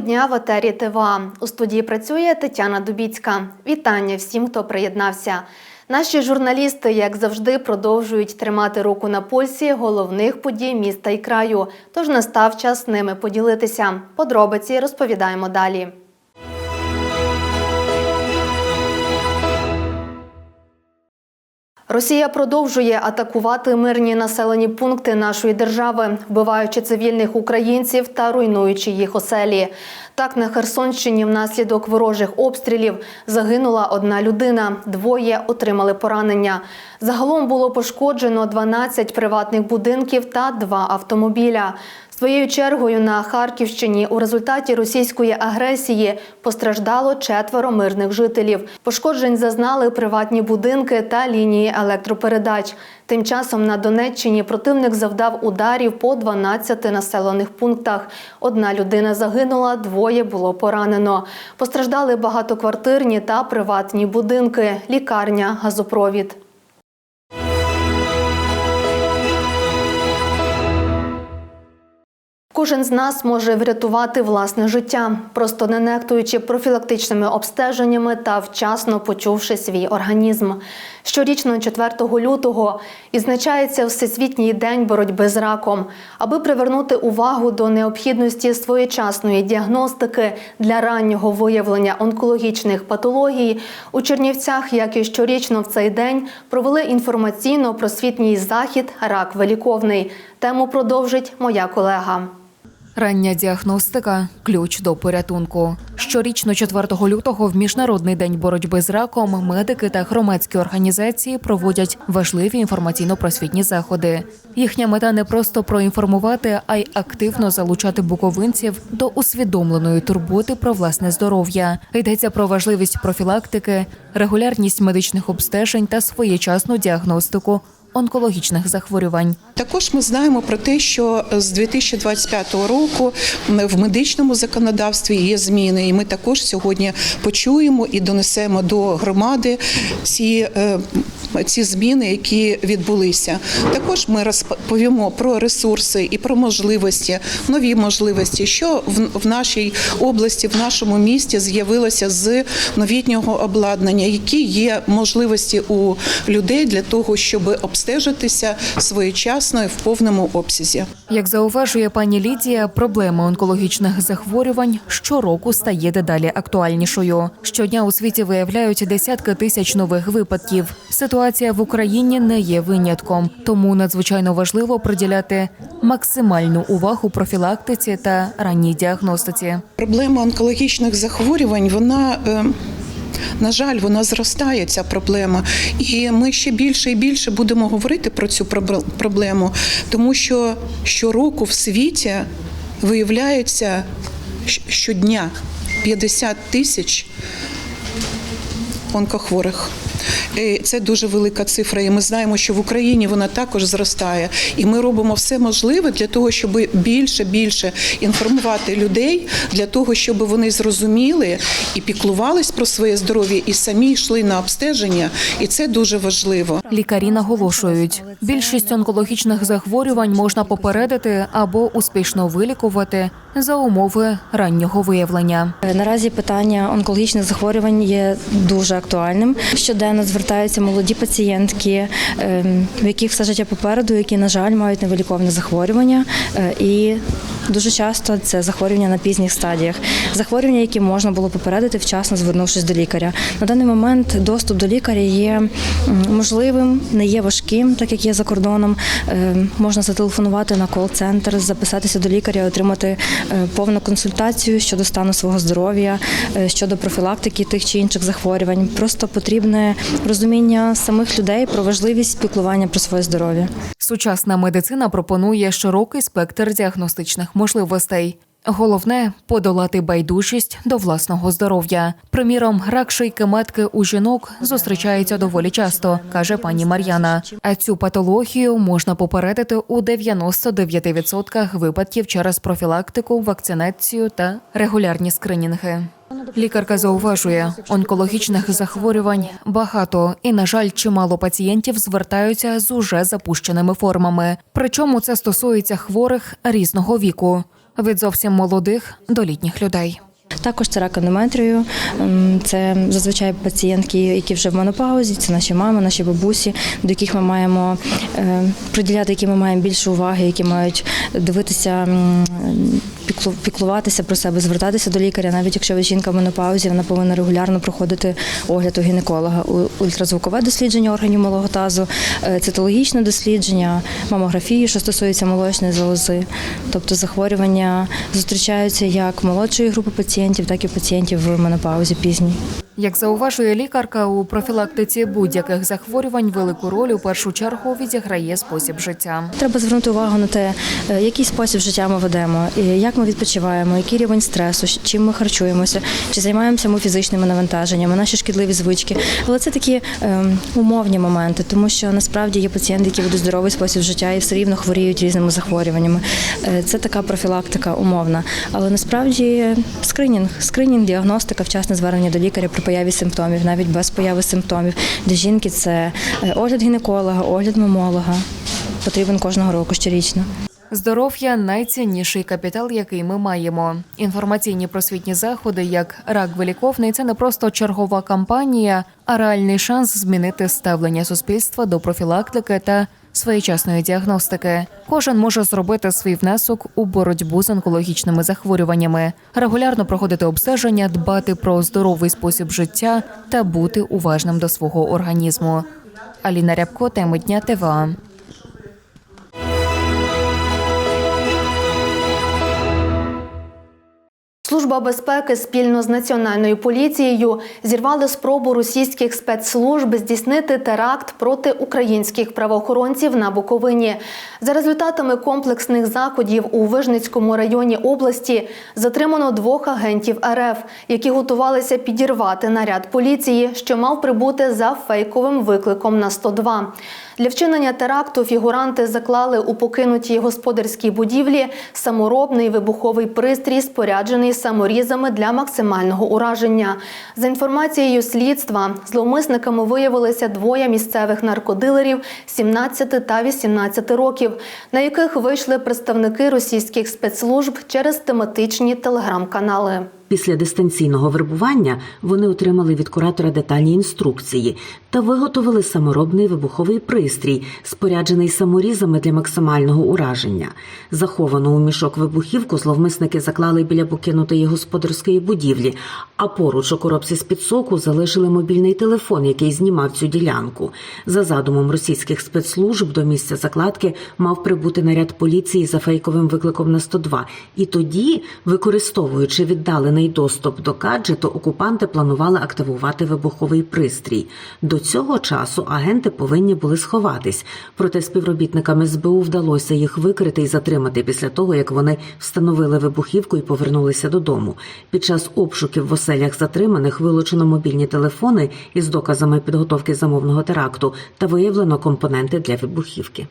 Дня в етері ТВА. У студії працює Тетяна Дубіцька. Вітання всім, хто приєднався. Наші журналісти, як завжди, продовжують тримати руку на пульсі головних подій міста і краю. Тож настав час з ними поділитися. Подробиці розповідаємо далі. Росія продовжує атакувати мирні населені пункти нашої держави, вбиваючи цивільних українців та руйнуючи їх оселі. Так, на Херсонщині внаслідок ворожих обстрілів загинула одна людина, двоє отримали поранення. Загалом було пошкоджено 12 приватних будинків та два автомобіля. Своєю чергою на Харківщині у результаті російської агресії постраждало четверо мирних жителів. Пошкоджень зазнали приватні будинки та лінії електропередач. Тим часом на Донеччині противник завдав ударів по 12 населених пунктах. Одна людина загинула, двоє було поранено. Постраждали багатоквартирні та приватні будинки, лікарня, газопровід. Кожен з нас може врятувати власне життя, просто не нехтуючи профілактичними обстеженнями та вчасно почувши свій організм. Щорічно, 4 лютого, відзначається Всесвітній день боротьби з раком, аби привернути увагу до необхідності своєчасної діагностики для раннього виявлення онкологічних патологій. У Чернівцях, як і щорічно в цей день, провели інформаційно-просвітній захід Рак виліковний. Тему продовжить моя колега. Рання діагностика ключ до порятунку. Щорічно, 4 лютого, в міжнародний день боротьби з раком, медики та громадські організації проводять важливі інформаційно-просвітні заходи. Їхня мета не просто проінформувати, а й активно залучати буковинців до усвідомленої турботи про власне здоров'я. Йдеться про важливість профілактики, регулярність медичних обстежень та своєчасну діагностику онкологічних захворювань. Також ми знаємо про те, що з 2025 року в медичному законодавстві є зміни, і ми також сьогодні почуємо і донесемо до громади ці, е, ці зміни, які відбулися. Також ми розповімо про ресурси і про можливості, нові можливості, що в, нашій області, в нашому місті з'явилося з новітнього обладнання, які є можливості у людей для того, щоб обстежитися своєчасно і в повному обсязі. Як зауважує пані Лідія, проблема онкологічних захворювань щороку стає дедалі актуальнішою. Щодня у світі виявляють десятки тисяч нових випадків. Ситуація в Україні не є винятком, тому надзвичайно важливо приділяти максимальну увагу профілактиці та ранній діагностиці. Проблема онкологічних захворювань вона. е, На жаль, вона зростає ця проблема, і ми ще більше і більше будемо говорити про цю пробл- проблему, тому що щороку в світі виявляється щодня 50 тисяч онкохворих. Це дуже велика цифра, і ми знаємо, що в Україні вона також зростає. І ми робимо все можливе для того, щоб більше більше інформувати людей, для того, щоб вони зрозуміли і піклувались про своє здоров'я, і самі йшли на обстеження. І це дуже важливо. Лікарі наголошують, більшість онкологічних захворювань можна попередити або успішно вилікувати за умови раннього виявлення. Наразі питання онкологічних захворювань є дуже актуальним. Щоденно звертаються молоді пацієнтки, ем, в яких все життя попереду, які, на жаль, мають невиліковне захворювання. Е, І дуже часто це захворювання на пізніх стадіях. Захворювання, які можна було попередити вчасно звернувшись до лікаря. На даний момент доступ до лікаря є можливим, не є важким, так як є за кордоном. Е, Можна зателефонувати на кол-центр, записатися до лікаря, отримати е, повну консультацію щодо стану свого здоров'я, е, щодо профілактики тих чи інших захворювань. Просто потрібне розуміння самих людей про важливість піклування про своє здоров'я. Сучасна медицина пропонує широкий спектр діагностичних можливостей. Головне подолати байдужість до власного здоров'я. Приміром, рак шийки матки у жінок зустрічається доволі часто, каже пані Мар'яна. А цю патологію можна попередити у 99% випадків через профілактику, вакцинацію та регулярні скринінги. Лікарка зауважує, онкологічних захворювань багато, і, на жаль, чимало пацієнтів звертаються з уже запущеними формами. Причому це стосується хворих різного віку. Від зовсім молодих до літніх людей. Також це рак ендометрію. Це зазвичай пацієнтки, які вже в менопаузі, це наші мами, наші бабусі, до яких ми маємо е, приділяти, які ми маємо більше уваги, які мають дивитися, піклуватися про себе, звертатися до лікаря. Навіть якщо ви жінка в менопаузі, вона повинна регулярно проходити огляд у гінеколога, ультразвукове дослідження органів малого тазу, е, цитологічне дослідження, мамографію, що стосується молочної залози. Тобто захворювання зустрічаються як молодшої групи пацієнтів, так і пацієнтів в менопаузі пізній. Як зауважує лікарка, у профілактиці будь-яких захворювань велику роль у першу чергу відіграє спосіб життя. Треба звернути увагу на те, е, який спосіб життя ми ведемо, як ми відпочиваємо, який рівень стресу, чим ми харчуємося, чи займаємося ми фізичними навантаженнями, наші шкідливі звички. Але це такі ем, умовні моменти, тому що насправді є пацієнти, які ведуть здоровий спосіб життя і все рівно хворіють різними захворюваннями. Е, Це така профілактика умовна. Але насправді скринінг, скринінг, діагностика, вчасне звернення до лікаря появі симптомів, навіть без появи симптомів. Для жінки це е, огляд гінеколога, огляд мамолога. Потрібен кожного року щорічно. Здоров'я найцінніший капітал, який ми маємо. Інформаційні просвітні заходи, як рак виліковний, це не просто чергова кампанія, а реальний шанс змінити ставлення суспільства до профілактики та своєчасної діагностики. Кожен може зробити свій внесок у боротьбу з онкологічними захворюваннями, регулярно проходити обстеження, дбати про здоровий спосіб життя та бути уважним до свого організму. Аліна Рябко, теми дня ТВА. Служба безпеки спільно з національною поліцією зірвали спробу російських спецслужб здійснити теракт проти українських правоохоронців на Буковині. За результатами комплексних заходів у Вижницькому районі області затримано двох агентів РФ, які готувалися підірвати наряд поліції, що мав прибути за фейковим викликом на 102. Для вчинення теракту фігуранти заклали у покинутій господарській будівлі саморобний вибуховий пристрій, споряджений саморізами для максимального ураження. За інформацією слідства, зловмисниками виявилися двоє місцевих наркодилерів 17 та 18 років, на яких вийшли представники російських спецслужб через тематичні телеграм-канали. Після дистанційного вербування вони отримали від куратора детальні інструкції та виготовили саморобний вибуховий пристрій, споряджений саморізами для максимального ураження. Заховану у мішок вибухівку зловмисники заклали біля покинутої господарської будівлі, а поруч у коробці з під соку залишили мобільний телефон, який знімав цю ділянку. За задумом російських спецслужб до місця закладки мав прибути наряд поліції за фейковим викликом на 102. І тоді, використовуючи віддалений доступ до гаджету, окупанти планували активувати вибуховий пристрій. До цього часу агенти повинні були сховатись. Проте співробітникам СБУ вдалося їх викрити і затримати після того, як вони встановили вибухівку і повернулися додому. Під час обшуків в оселях затриманих вилучено мобільні телефони із доказами підготовки замовного теракту та виявлено компоненти для вибухівки.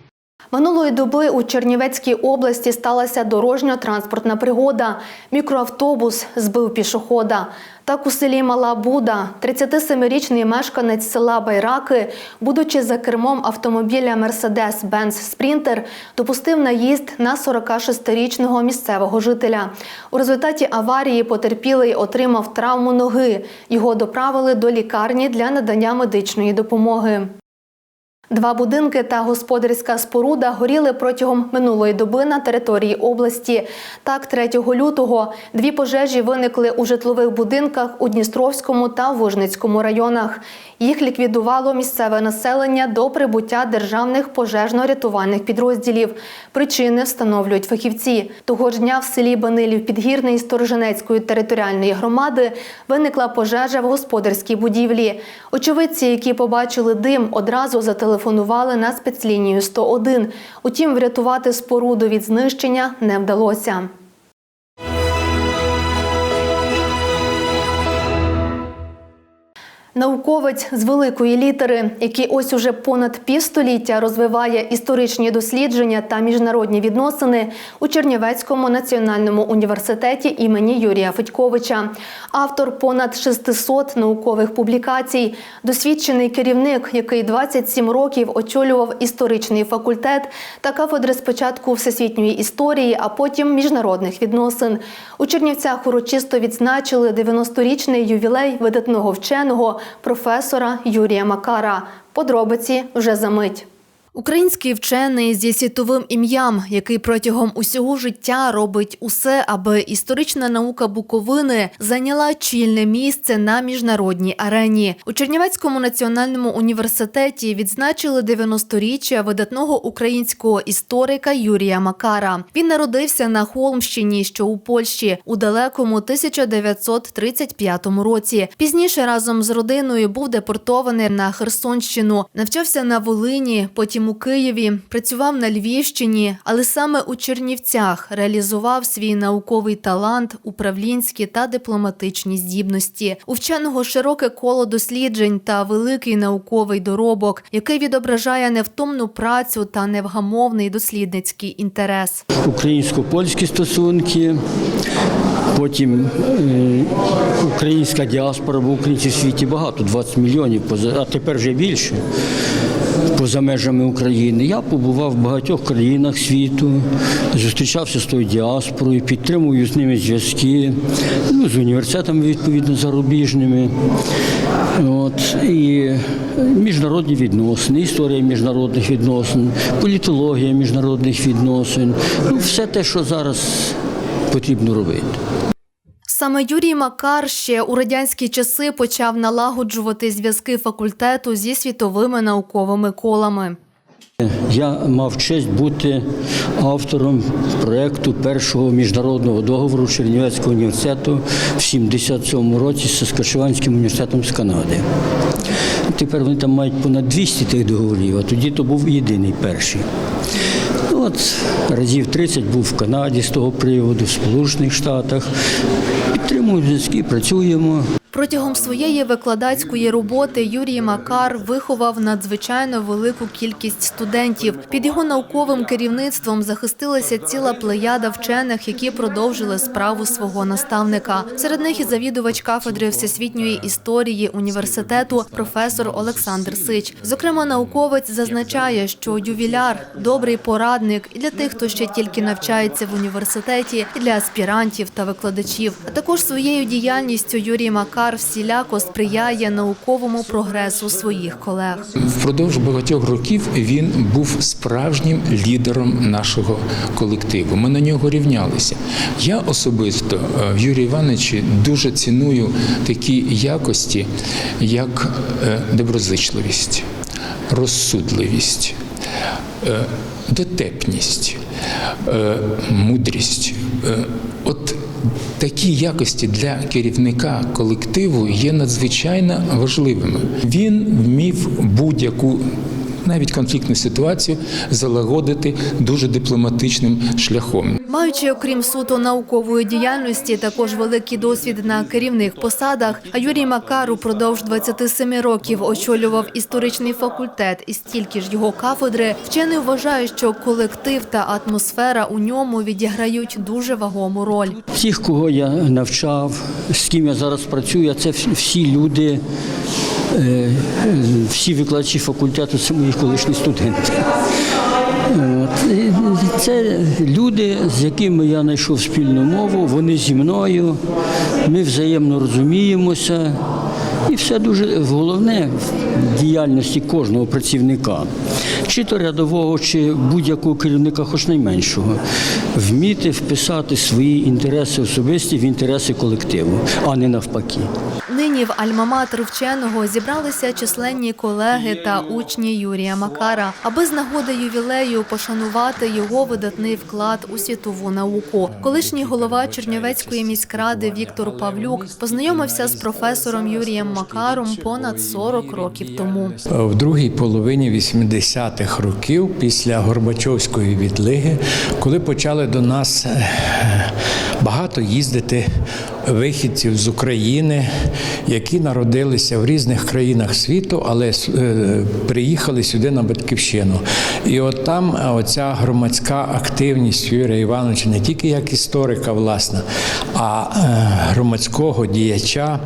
Минулої доби у Чернівецькій області сталася дорожньо-транспортна пригода. Мікроавтобус збив пішохода. Так у селі Мала Буда 37-річний мешканець села Байраки, будучи за кермом автомобіля Mercedes-Benz Sprinter, допустив наїзд на 46-річного місцевого жителя. У результаті аварії потерпілий отримав травму ноги. Його доправили до лікарні для надання медичної допомоги. Два будинки та господарська споруда горіли протягом минулої доби на території області. Так, 3 лютого дві пожежі виникли у житлових будинках у Дністровському та Вижницькому районах. Їх ліквідувало місцеве населення до прибуття державних пожежно-рятувальних підрозділів. Причини встановлюють фахівці. Того ж дня в селі Банилів Підгірний Сторожинецької територіальної громади виникла пожежа в господарській будівлі. Очевидці, які побачили дим, одразу зателефонували на спецлінію 101. Утім, врятувати споруду від знищення не вдалося. Науковець з великої літери, який ось уже понад півстоліття розвиває історичні дослідження та міжнародні відносини у Чернівецькому національному університеті імені Юрія Федьковича. Автор понад 600 наукових публікацій, досвідчений керівник, який 27 років очолював історичний факультет та кафедри спочатку всесвітньої історії, а потім міжнародних відносин. У Чернівцях урочисто відзначили 90-річний ювілей видатного вченого професора Юрія Макара. Подробиці вже за мить. Український вчений зі світовим ім'ям, який протягом усього життя робить усе, аби історична наука Буковини зайняла чільне місце на міжнародній арені. У Чернівецькому національному університеті відзначили 90-річчя видатного українського історика Юрія Макара. Він народився на Холмщині, що у Польщі, у далекому 1935 році. Пізніше разом з родиною був депортований на Херсонщину, навчався на Волині, потім у Києві, працював на Львівщині, але саме у Чернівцях реалізував свій науковий талант, управлінські та дипломатичні здібності. У вченого широке коло досліджень та великий науковий доробок, який відображає невтомну працю та невгамовний дослідницький інтерес. українсько-польські стосунки, потім е, українська діаспора, бо українців в світі багато, 20 мільйонів, а тепер вже більше. Поза межами України. Я побував в багатьох країнах світу, зустрічався з тою діаспорою, підтримую з ними зв'язки, ну, з університетами відповідно зарубіжними. От, і міжнародні відносини, історія міжнародних відносин, політологія міжнародних відносин. Ну, все те, що зараз потрібно робити. Саме Юрій Макар ще у радянські часи почав налагоджувати зв'язки факультету зі світовими науковими колами. Я мав честь бути автором проєкту першого міжнародного договору Чернівецького університету в 77-му році з Саскачеванським університетом з Канади. Тепер вони там мають понад 200 тих договорів, а тоді то був єдиний перший. От разів 30 був в Канаді з того приводу, в Сполучених Штатах. Підтримуємо зв'язки, працюємо. Протягом своєї викладацької роботи Юрій Макар виховав надзвичайно велику кількість студентів. Під його науковим керівництвом захистилася ціла плеяда вчених, які продовжили справу свого наставника. Серед них і завідувач кафедри всесвітньої історії університету професор Олександр Сич. Зокрема, науковець зазначає, що ювіляр добрий порадник і для тих, хто ще тільки навчається в університеті, і для аспірантів та викладачів. А також своєю діяльністю Юрій Макар всіляко сприяє науковому прогресу своїх колег. Впродовж багатьох років він був справжнім лідером нашого колективу. Ми на нього рівнялися. Я особисто е, в Юрію Івановичі дуже ціную такі якості, як е, доброзичливість, розсудливість, е, дотепність, мудрість. От Такі якості для керівника колективу є надзвичайно важливими. Він вмів будь-яку навіть конфліктну ситуацію залагодити дуже дипломатичним шляхом. Маючи, окрім суто наукової діяльності, також великий досвід на керівних посадах, а Юрій Макар упродовж 27 років очолював історичний факультет і стільки ж його кафедри, вчений вважає, що колектив та атмосфера у ньому відіграють дуже вагому роль. Тих, кого я навчав, з ким я зараз працюю, це всі- люди, всі викладачі факультету, це мої колишні студенти. Це люди, з якими я знайшов спільну мову, вони зі мною, ми взаємно розуміємося. І все дуже головне в діяльності кожного працівника, чи то рядового, чи будь-якого керівника, хоч найменшого, вміти вписати свої інтереси особисті в інтереси колективу, а не навпаки. Нині в Альма-Матер вченого зібралися численні колеги та учні Юрія Макара, аби з нагоди ювілею пошанувати його видатний вклад у світову науку. Колишній голова Чернівецької міськради Віктор Павлюк познайомився з професором Юрієм Макаром понад 40 років тому. В другій половині 80-х років, після Горбачовської відлиги, коли почали до нас е, багато їздити вихідців з України, які народилися в різних країнах світу, але е, приїхали сюди на батьківщину. І от там е, оця громадська активність Юрія Івановича не тільки як історика, власне, а е, громадського діяча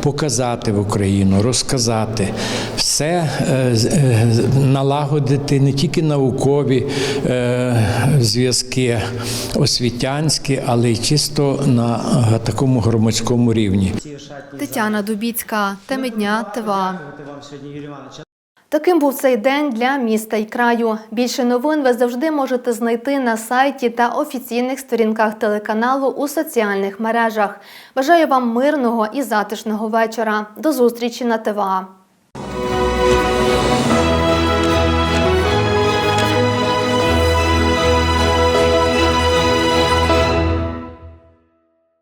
показати в Україну, розказати все, налагодити не тільки наукові зв'язки освітянські, але й чисто на такому громадському рівні. Тетяна Дубіцька, теми дня ТВА. Таким був цей день для міста і краю. Більше новин ви завжди можете знайти на сайті та офіційних сторінках телеканалу у соціальних мережах. Бажаю вам мирного і затишного вечора. До зустрічі на ТВА.